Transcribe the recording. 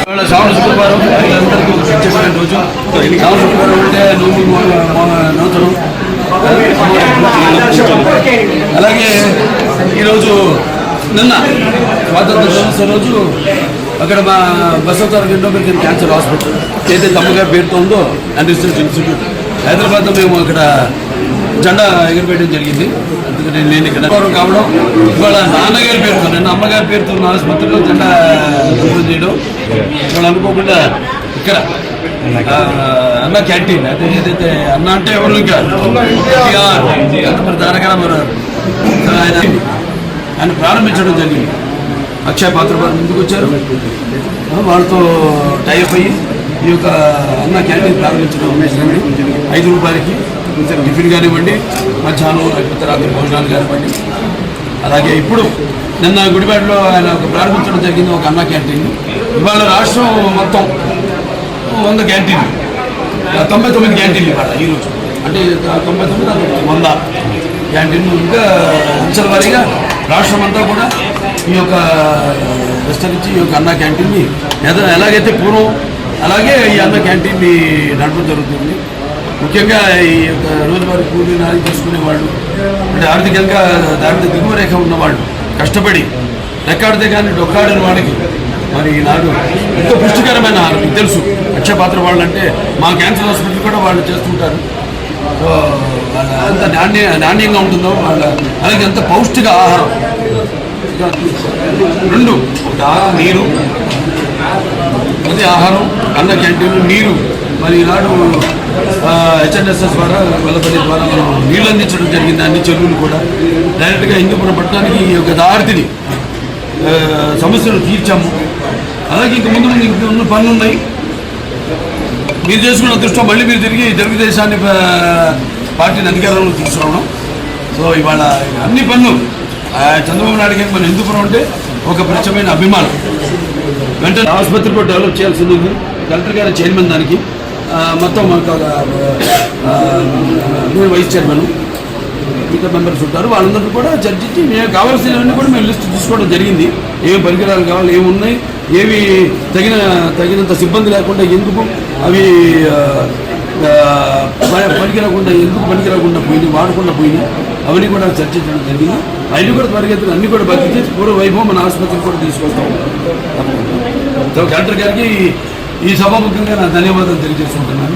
ఇవాళ శ్రావణ శుక్రవారం మహిళలందరికీ ఒక స్వచ్ఛమైన రోజు శ్రావణ శుక్రవారం అంటే నూనె నూతనం అలాగే ఈరోజు నిన్న స్వాతంత్ర దినోత్సవం రోజు అక్కడ మా బసవతార ఎండోమెరికన్ క్యాన్సర్ హాస్పిటల్ ఏదైతే తమ్మగారి పేరుతో ఉందో అండ్ రీసెర్చ్ ఇన్స్టిట్యూట్ హైదరాబాద్లో మేము అక్కడ జెండా ఎగురవేయడం జరిగింది. అందుకని నేను ఇక్కడ కావడం. ఇవాళ నాన్నగారి పేరుతో నేను అమ్మగారి పేరుతో ఉన్న ఆసుపత్రిలో జెండా ఎగురవేయడం చేయడం. ఇవాళ అనుకోకుండా ఇక్కడ అన్న క్యాంటీన్ అదే ఏదైతే అన్న అంటే ఎవరు ఇంకా? ఎన్టీఆర్, మరి తారక ఆయన ఆయన ప్రారంభించడం జరిగింది. అక్షయ పాత్ర ముందుకు వచ్చారు. వాళ్ళతో టైప్ అయ్యి ఈ యొక్క అన్న క్యాంటీన్ ప్రారంభించడం ఉమేశ్వరని ఐదు రూపాయలకి టిఫిన్ కానివ్వండి మధ్యాహ్నం లేకపోతే రాత్రి భోజనాలు కానివ్వండి. అలాగే ఇప్పుడు నిన్న గుడిపేటలో ఆయన ప్రారంభించడం జరిగింది ఒక అన్న క్యాంటీన్. ఇవాళ రాష్ట్రం మొత్తం వంద క్యాంటీన్లు. తొంభై తొమ్మిది క్యాంటీన్లు ఇవాళ ఈరోజు అంటే తొంభై తొమ్మిది వంద క్యాంటీన్లు. ఇంకా అంచెల వారీగా రాష్ట్రం అంతా కూడా ఈ యొక్క విస్తరించి ఈ యొక్క అన్న క్యాంటీన్ని ఏదో ఎలాగైతే పూర్వం అలాగే ఈ అన్న క్యాంటీన్ని నడపడం జరుగుతుంది. ముఖ్యంగా ఈ యొక్క రోజువారీ కూలీ నాది తీసుకునే వాళ్ళు అంటే ఆర్థికంగా దాని దిగువ రేఖ ఉన్నవాళ్ళు కష్టపడి రెక్కాడితే కానీ డొక్కాడిన వాళ్ళకి మరి ఈనాడు ఎంతో పుష్టికరమైన తెలుసు. అక్షయపాత్ర వాళ్ళు అంటే మా క్యాన్సర్ హాస్పిటల్ కూడా వాళ్ళు చేస్తుంటారు. సో ఎంత నాణ్య నాణ్యంగా ఉంటుందో వాళ్ళ అలాగే ఎంత పౌష్టిక ఆహారం? రెండు ఒకటి ఆహారం నీరు. అది ఆహారం అన్న క్యాంటీన్ నీరు. మరి ఈనాడు హెచ్ఎన్ఎస్ఎస్ ద్వారా వెల్లపల్లి ద్వారా మనం నీళ్ళు అందించడం జరిగింది అన్ని చెరువులు కూడా. డైరెక్ట్గా హిందూపురం పట్టణానికి ఈ యొక్క దారితిని సమస్యలు తీర్చాము. అలాగే ఇంక ముందు ముందు ఇంక ఉన్న పనులు ఉన్నాయి. మీరు చేసుకున్న అదృష్టం మళ్ళీ మీరు తిరిగి తెలుగుదేశాన్ని పార్టీని అధికారంలో తీసుకురావడం. సో ఇవాళ అన్ని పనులు చంద్రబాబు నాయుడు గారికి మనం ఎందుకు అంటే ఒక ప్రత్యేకమైన అభిమానం. వెంటనే ఆసుపత్రి కూడా డెవలప్ చేయాల్సింది ఉంది. కలెక్టర్ గారి చైర్మన్ దానికి. మొత్తం మాకు ఒక, నేను వైస్ చైర్మన్. మిగతా మెంబర్స్ ఉంటారు. వాళ్ళందరూ కూడా చర్చించి మేము కావాల్సినవన్నీ కూడా మేము లిస్ట్ తీసుకోవడం జరిగింది. ఏమి పరికరాలు కావాలి ఏమి ఉన్నాయి ఏవి తగిన తగినంత సిబ్బంది లేకుండా ఎందుకు అవి పనికిరకుండా ఎందుకు పనికిరకుండా పోయింది వాడకుండా పోయింది అవన్నీ కూడా చర్చించడం జరిగింది. అవి కూడా త్వరగతిన అన్ని కూడా భర్తీ చేసి పూర్వ వైభవం మన ఆసుపత్రికి కూడా తీసుకొస్తాం. కలెక్టర్ గారికి ఈ సభాముఖంగా నా ధన్యవాదాలు తెలియజేసుకుంటున్నాను.